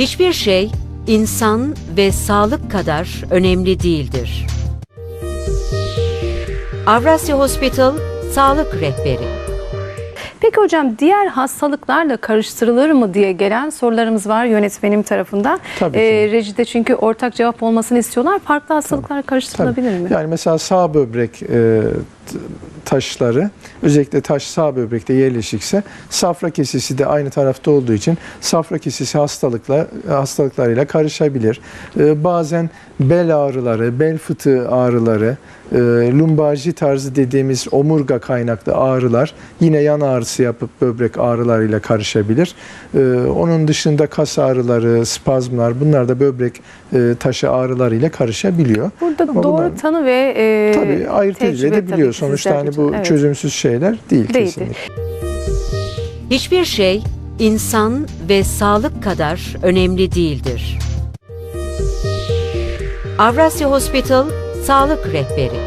Hiçbir şey insan ve sağlık kadar önemli değildir. Avrasya Hospital Sağlık Rehberi Peki hocam diğer hastalıklarla karıştırılır mı diye gelen sorularımız var yönetmenim tarafından. Tabii. Ee, rejide çünkü ortak cevap olmasını istiyorlar. Farklı hastalıklar Tabii. karıştırılabilir mi? Yani mesela sağ böbrek e, taşları özellikle taş sağ böbrekte yerleşikse safra kesesi de aynı tarafta olduğu için safra kesesi hastalıkla hastalıklarıyla karışabilir. E, bazen bel ağrıları, bel fıtığı ağrıları, e, lumbalji tarzı dediğimiz omurga kaynaklı ağrılar yine yan ağrısı yapıp böbrek ağrılarıyla karışabilir. E, onun dışında kas ağrıları, spazmlar bunlar da böbrek e, taşı ağrılarıyla karışabiliyor. Burada Ama doğru bunlar- tanı ve e, Tabii ayırt edebiliyor. Sonuçta hani için. Bu Evet. çözümsüz şeyler değil Değildi. kesinlikle. Hiçbir şey insan ve sağlık kadar önemli değildir. Avrasya Hospital Sağlık Rehberi